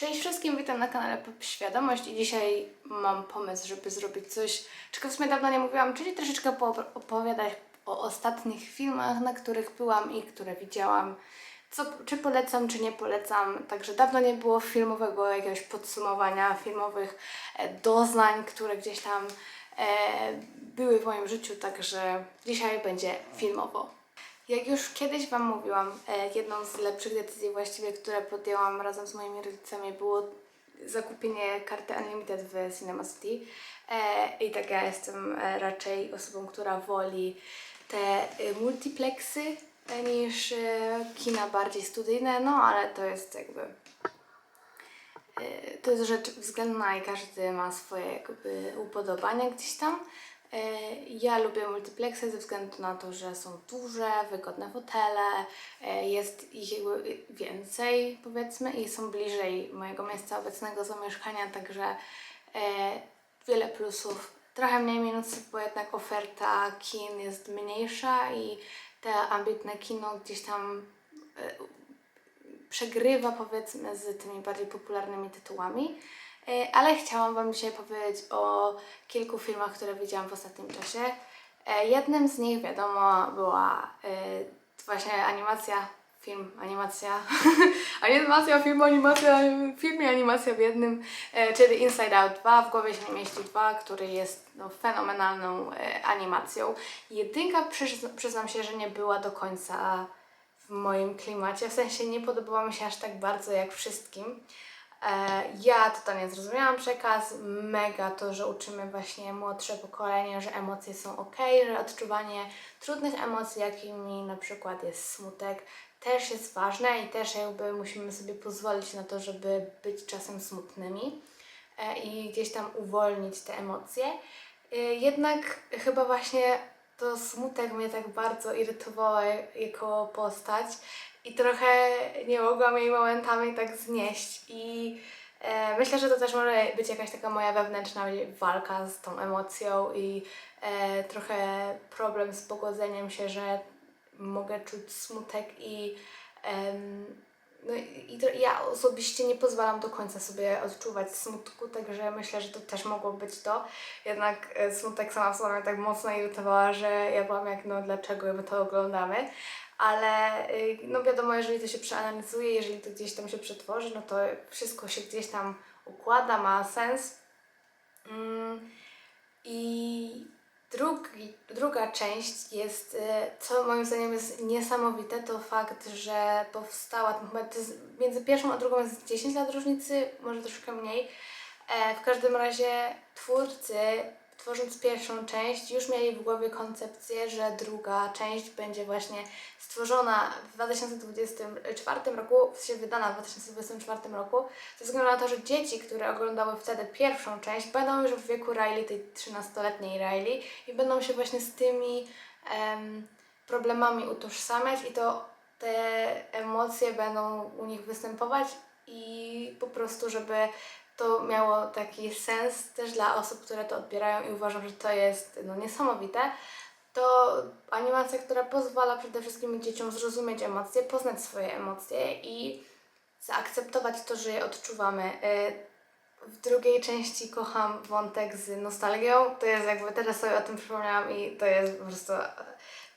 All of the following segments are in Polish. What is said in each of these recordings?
Cześć wszystkim, witam na kanale Pop Świadomość i dzisiaj mam pomysł, żeby zrobić coś, czego w sumie dawno nie mówiłam, czyli troszeczkę po- opowiadać o ostatnich filmach, na których byłam i które widziałam. Co, czy polecam, czy nie polecam. Także dawno nie było filmowego jakiegoś podsumowania, filmowych e, doznań, które gdzieś tam e, były w moim życiu, także dzisiaj będzie filmowo. Jak już kiedyś Wam mówiłam, e, jedną z lepszych decyzji właściwie, które podjęłam razem z moimi rodzicami było zakupienie karty Unlimited w Cinema City. E, I tak ja jestem e, raczej osobą, która woli te multiplexy niż kina bardziej studyjne, no ale to jest jakby to jest rzecz względna i każdy ma swoje jakby upodobania gdzieś tam. E, Ja lubię multiplexy ze względu na to, że są duże, wygodne fotele, e, jest ich więcej powiedzmy i są bliżej mojego miejsca obecnego zamieszkania, także e, wiele plusów. Trochę mniej minusów, bo jednak oferta kin jest mniejsza i te ambitne kino gdzieś tam przegrywa powiedzmy z tymi bardziej popularnymi tytułami. E, Ale chciałam Wam dzisiaj powiedzieć o kilku filmach, które widziałam w ostatnim czasie. E, Jednym z nich, wiadomo, była e, właśnie animacja, film, animacja, animacja, film, animacja, film i animacja w jednym, czyli Inside Out 2, w głowie się nie mieści 2, który jest no, fenomenalną animacją. Jedynka, przyzna- przyznam się, że nie była do końca w moim klimacie, w sensie nie podobała mi się aż tak bardzo jak wszystkim. E, Ja totalnie zrozumiałam przekaz, mega to, że uczymy właśnie młodsze pokolenie, że emocje są ok, że odczuwanie trudnych emocji, jakimi na przykład jest smutek, też jest ważne i też jakby musimy sobie pozwolić na to, żeby być czasem smutnymi e, i gdzieś tam uwolnić te emocje. E, Jednak chyba właśnie to smutek mnie tak bardzo irytowało jako postać i trochę nie mogłam jej momentami tak znieść i e, myślę, że to też może być jakaś taka moja wewnętrzna walka z tą emocją i e, trochę problem z pogodzeniem się, że mogę czuć smutek i em, no i to, ja osobiście nie pozwalam do końca sobie odczuwać smutku, także myślę, że to też mogło być to. Jednak e, smutek sama w sobie tak mocno irytowała, że ja byłam jak, no dlaczego my to oglądamy. Ale y, no wiadomo, jeżeli to się przeanalizuje, jeżeli to gdzieś tam się przetworzy, no to wszystko się gdzieś tam układa, ma sens. Mm, I drugi, druga część jest, e, co moim zdaniem jest niesamowite, to fakt, że powstała, to jest, między pierwszą a drugą jest 10 lat różnicy, może troszkę mniej. E, W każdym razie twórcy, tworząc pierwszą część, już mieli w głowie koncepcję, że druga część będzie właśnie stworzona w 2024 roku, w wydana w 2024 roku, ze względu na to, że dzieci, które oglądały wtedy pierwszą część, będą już w wieku Riley, tej 13-letniej Riley i będą się właśnie z tymi em, problemami utożsamiać i to te emocje będą u nich występować i po prostu, żeby to miało taki sens też dla osób, które to odbierają i uważam, że to jest no, niesamowite. To animacja, która pozwala przede wszystkim dzieciom zrozumieć emocje, poznać swoje emocje i zaakceptować to, że je odczuwamy. Y, W drugiej części kocham wątek z nostalgią. To jest jakby teraz sobie o tym przypomniałam i to jest po prostu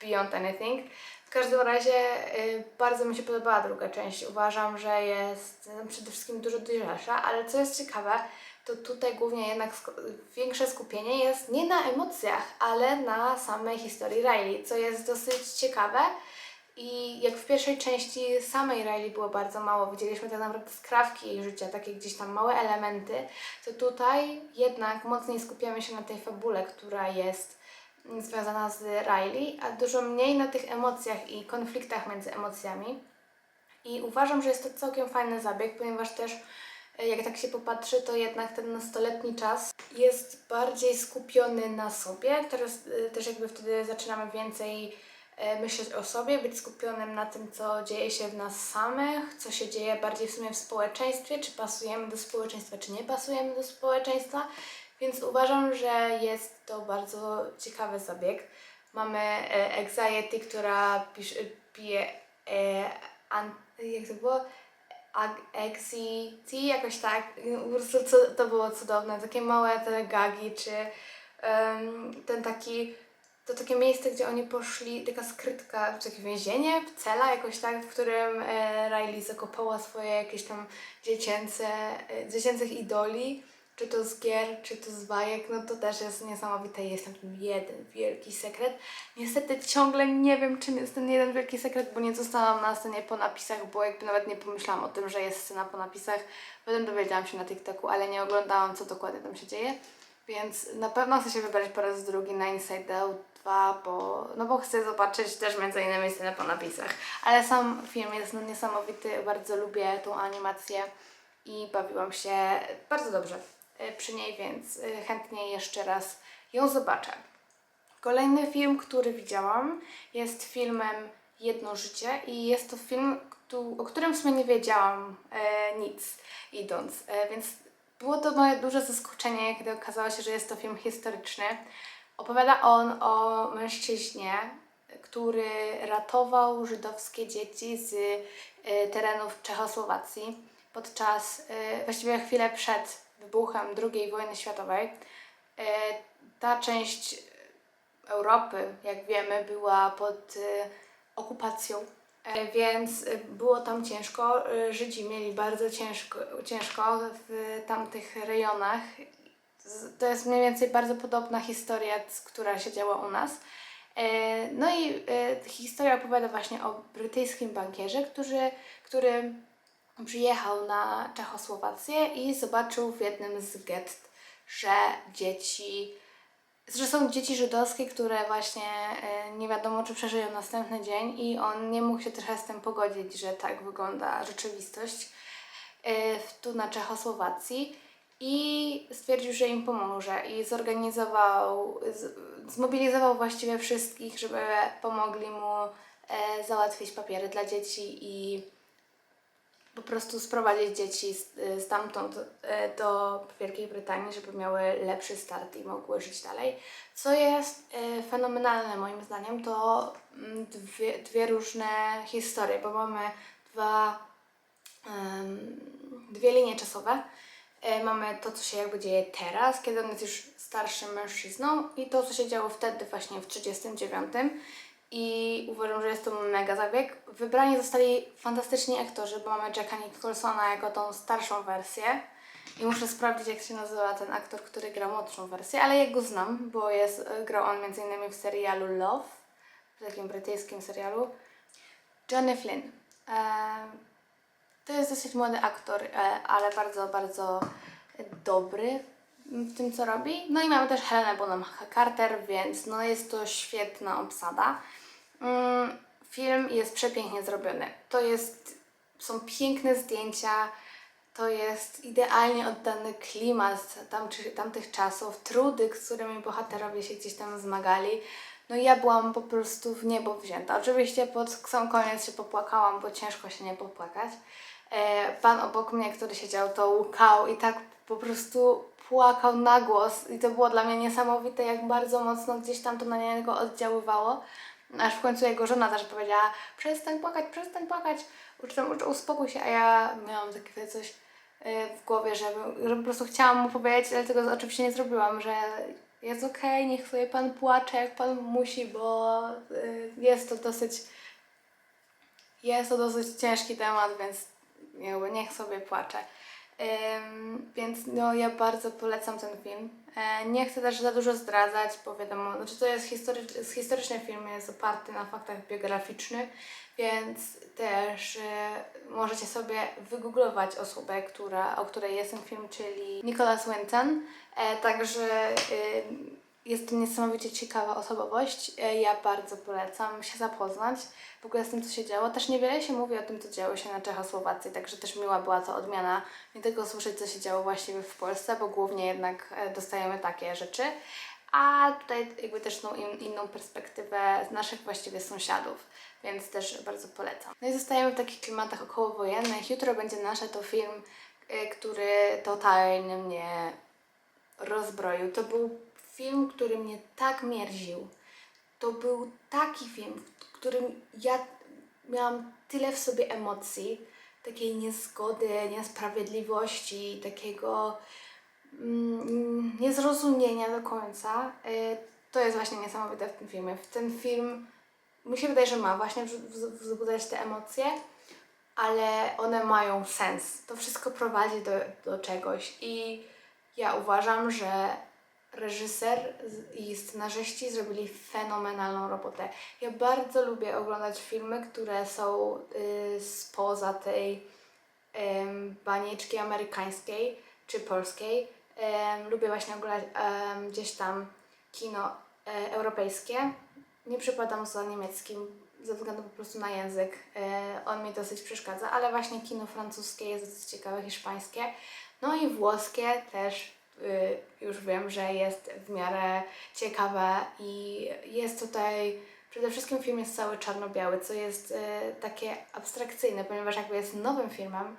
beyond anything. W każdym razie y, bardzo mi się podobała druga część. Uważam, że jest no, przede wszystkim dużo dojrzalsza, ale co jest ciekawe, to tutaj głównie jednak sk- większe skupienie jest nie na emocjach, ale na samej historii Riley, co jest dosyć ciekawe. I jak w pierwszej części samej Riley było bardzo mało, widzieliśmy tak naprawdę skrawki jej życia, takie gdzieś tam małe elementy, to tutaj jednak mocniej skupiamy się na tej fabule, która jest mm, związana z Riley, a dużo mniej na tych emocjach i konfliktach między emocjami. I uważam, że jest to całkiem fajny zabieg, ponieważ też jak tak się popatrzy, to jednak ten nastoletni czas jest bardziej skupiony na sobie. Teraz e, też jakby wtedy zaczynamy więcej e, myśleć o sobie, być skupionym na tym, co dzieje się w nas samych, co się dzieje bardziej w sumie w społeczeństwie, czy pasujemy do społeczeństwa, czy nie pasujemy do społeczeństwa. Więc uważam, że jest to bardzo ciekawy zabieg. Mamy e, Anxiety, która pisze, pije, e, an, jak to było? Exi, jakoś tak. Po prostu co, to było cudowne. Takie małe te gagi, czy em, ten taki, to takie miejsce, gdzie oni poszli, taka skrytka, czy takie więzienie, cela jakoś tak, w którym e, Riley zakopała swoje jakieś tam dziecięce, e, dziecięcych idoli, czy to z gier, czy to z bajek, no to też jest niesamowite. Jest tam jeden wielki sekret. Niestety ciągle nie wiem, czym jest ten jeden wielki sekret, bo nie zostałam na scenie po napisach, bo jakby nawet nie pomyślałam o tym, że jest scena po napisach. Potem dowiedziałam się na TikToku, ale nie oglądałam, co dokładnie tam się dzieje. Więc na pewno chcę się wybrać po raz drugi na Inside Out 2, bo, no bo chcę zobaczyć też między innymi scenę po napisach. Ale sam film jest no niesamowity, bardzo lubię tą animację i bawiłam się bardzo dobrze przy niej, więc e, chętnie jeszcze raz ją zobaczę. Kolejny film, który widziałam, jest filmem Jedno Życie i jest to film, o którym w sumie nie wiedziałam e, nic idąc, e, więc było to moje duże zaskoczenie, kiedy okazało się, że jest to film historyczny. Opowiada on o mężczyźnie, który ratował żydowskie dzieci z e, terenów Czechosłowacji podczas, e, właściwie chwilę przed wybuchem II wojny światowej. E, Ta część Europy, jak wiemy, była pod e, okupacją, e, więc było tam ciężko. Żydzi mieli bardzo ciężko, ciężko w tamtych rejonach. To jest mniej więcej bardzo podobna historia, która się działa u nas. No i historia opowiada właśnie o brytyjskim bankierze, który, który przyjechał na Czechosłowację i zobaczył w jednym z gett, że dzieci że są dzieci żydowskie, które właśnie e, nie wiadomo, czy przeżyją następny dzień i on nie mógł się trochę z tym pogodzić, że tak wygląda rzeczywistość e, tu na Czechosłowacji i stwierdził, że im pomoże i zorganizował, zmobilizował właściwie wszystkich, żeby pomogli mu e, załatwić papiery dla dzieci i po prostu sprowadzić dzieci z, stamtąd e, do Wielkiej Brytanii, żeby miały lepszy start i mogły żyć dalej. Co jest e, fenomenalne moim zdaniem, to mm, dwie, dwie różne historie, bo mamy dwa, dwie linie czasowe. Mamy to, co się jakby dzieje teraz, kiedy on jest już starszym mężczyzną i to, co się działo wtedy właśnie w 39 i uważam, że jest to mega zabieg. Wybrani zostali fantastyczni aktorzy, bo mamy Jacka Nicholsona jako tą starszą wersję i muszę sprawdzić, jak się nazywa ten aktor, który gra młodszą wersję, ale ja go znam, bo jest, grał on m.in. w serialu Love, w takim brytyjskim serialu. Johnny Flynn. To jest dosyć młody aktor, e, ale bardzo, bardzo dobry w tym, co robi. No i mamy też Helenę Bonham Carter, więc no jest to świetna obsada. Mm, Film jest przepięknie zrobiony. To jest, są piękne zdjęcia, to jest idealnie oddany klimat tam, czy, tamtych czasów, trudy, z którymi bohaterowie się gdzieś tam zmagali. No ja byłam po prostu w niebo wzięta. Oczywiście pod sam koniec się popłakałam, bo ciężko się nie popłakać. E, pan obok mnie, który siedział, to łukał i tak po prostu płakał na głos i to było dla mnie niesamowite, jak bardzo mocno gdzieś tam to na niego oddziaływało. Aż w końcu jego żona też powiedziała, przestań płakać, przestań płakać, czy tam ucz- uspokój się, a ja miałam takie coś e, w głowie, żeby, że po prostu chciałam mu powiedzieć, ale tego oczywiście nie zrobiłam, że jest okej, niech sobie pan płacze, jak pan musi, bo e, jest to dosyć jest to dosyć ciężki temat, więc jakby niech sobie płacze. Więc no, ja bardzo polecam ten film. E, nie chcę też za dużo zdradzać, bo wiadomo, znaczy to jest historyczny, film, jest oparty na faktach biograficznych, więc też e, możecie sobie wygooglować osobę, która, o której jest ten film, czyli Nicholas Winton. E, także e, jest to niesamowicie ciekawa osobowość. E, Ja bardzo polecam się zapoznać w ogóle z tym, co się działo. Też niewiele się mówi o tym, co działo się na Czechosłowacji, także też miła była to odmiana nie tylko słyszeć, co się działo właściwie w Polsce, bo głównie jednak e, dostajemy takie rzeczy, a tutaj jakby też tą in, inną perspektywę z naszych właściwie sąsiadów, więc też bardzo polecam. No i zostajemy w takich klimatach okołowojennych. Jutro będzie nasze to film, e, który totalnie mnie rozbroił. To był film, który mnie tak mierził. To był taki film, w którym ja miałam tyle w sobie emocji, takiej niezgody, niesprawiedliwości, takiego mm, niezrozumienia do końca. Y, To jest właśnie niesamowite w tym filmie. W ten film mi się wydaje, że ma właśnie wz- wz- wzbudzać te emocje, ale one mają sens. To wszystko prowadzi do, do czegoś i ja uważam, że reżyser i scenarzyści zrobili fenomenalną robotę. Ja bardzo lubię oglądać filmy, które są y, spoza tej em, banieczki amerykańskiej czy polskiej. Em, lubię właśnie oglądać em, gdzieś tam kino e, europejskie. Nie przypadam za niemieckim ze względu po prostu na język. E, on mi dosyć przeszkadza, ale właśnie kino francuskie jest dosyć ciekawe, hiszpańskie. No i włoskie też y, już wiem, że jest w miarę ciekawe i jest tutaj przede wszystkim film jest cały czarno-biały, co jest y, takie abstrakcyjne, ponieważ jakby jest nowym filmem,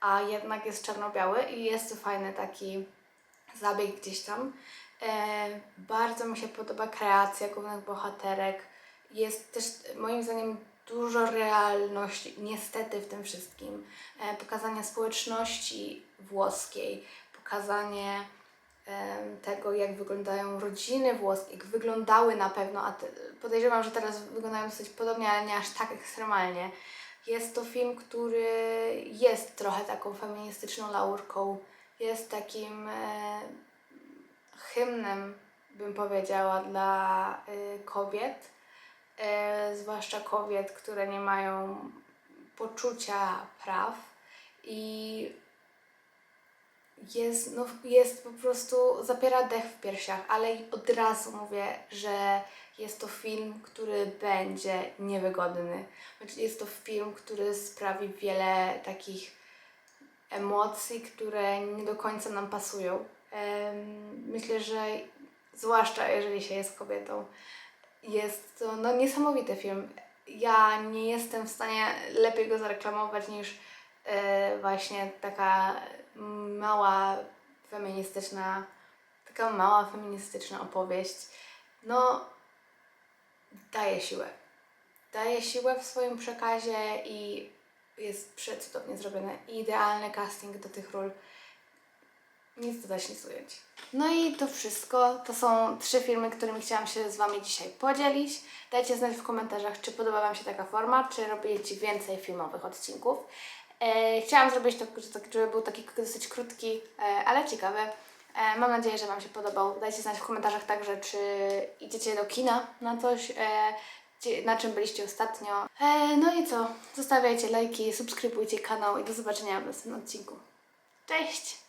a jednak jest czarno-biały i jest to fajny taki zabieg gdzieś tam. E, bardzo mi się podoba kreacja głównych bohaterek. Jest też moim zdaniem dużo realności, niestety w tym wszystkim. Pokazanie społeczności włoskiej, pokazanie tego, jak wyglądają rodziny włoskie, jak wyglądały na pewno, a podejrzewam, że teraz wyglądają dosyć podobnie, ale nie aż tak ekstremalnie. Jest to film, który jest trochę taką feministyczną laurką, jest takim e, hymnem, bym powiedziała, dla y, kobiet, e, zwłaszcza kobiet, które nie mają poczucia praw i jest, no, jest po prostu, zapiera dech w piersiach, ale od razu mówię, że jest to film, który będzie niewygodny. Znaczy, Jest to film, który sprawi wiele takich emocji, które nie do końca nam pasują. Myślę, że zwłaszcza jeżeli się jest kobietą, jest to no, niesamowity film. Ja nie jestem w stanie lepiej go zareklamować niż właśnie taka mała feministyczna, taka mała feministyczna opowieść. No, daje siłę. Daje siłę w swoim przekazie i jest przecudownie zrobiony. Idealny casting do tych ról. Nic dodać, nic ująć. No i to wszystko. To są trzy filmy, którymi chciałam się z Wami dzisiaj podzielić. Dajcie znać w komentarzach, czy podoba Wam się taka forma, czy robicie więcej filmowych odcinków. E, chciałam zrobić to, że żeby był taki dosyć krótki, e, ale ciekawy. E, mam nadzieję, że Wam się podobał. Dajcie znać w komentarzach także, czy idziecie do kina na coś, na czym byliście ostatnio. No i co? Zostawiajcie lajki, subskrybujcie kanał i do zobaczenia w następnym odcinku. Cześć!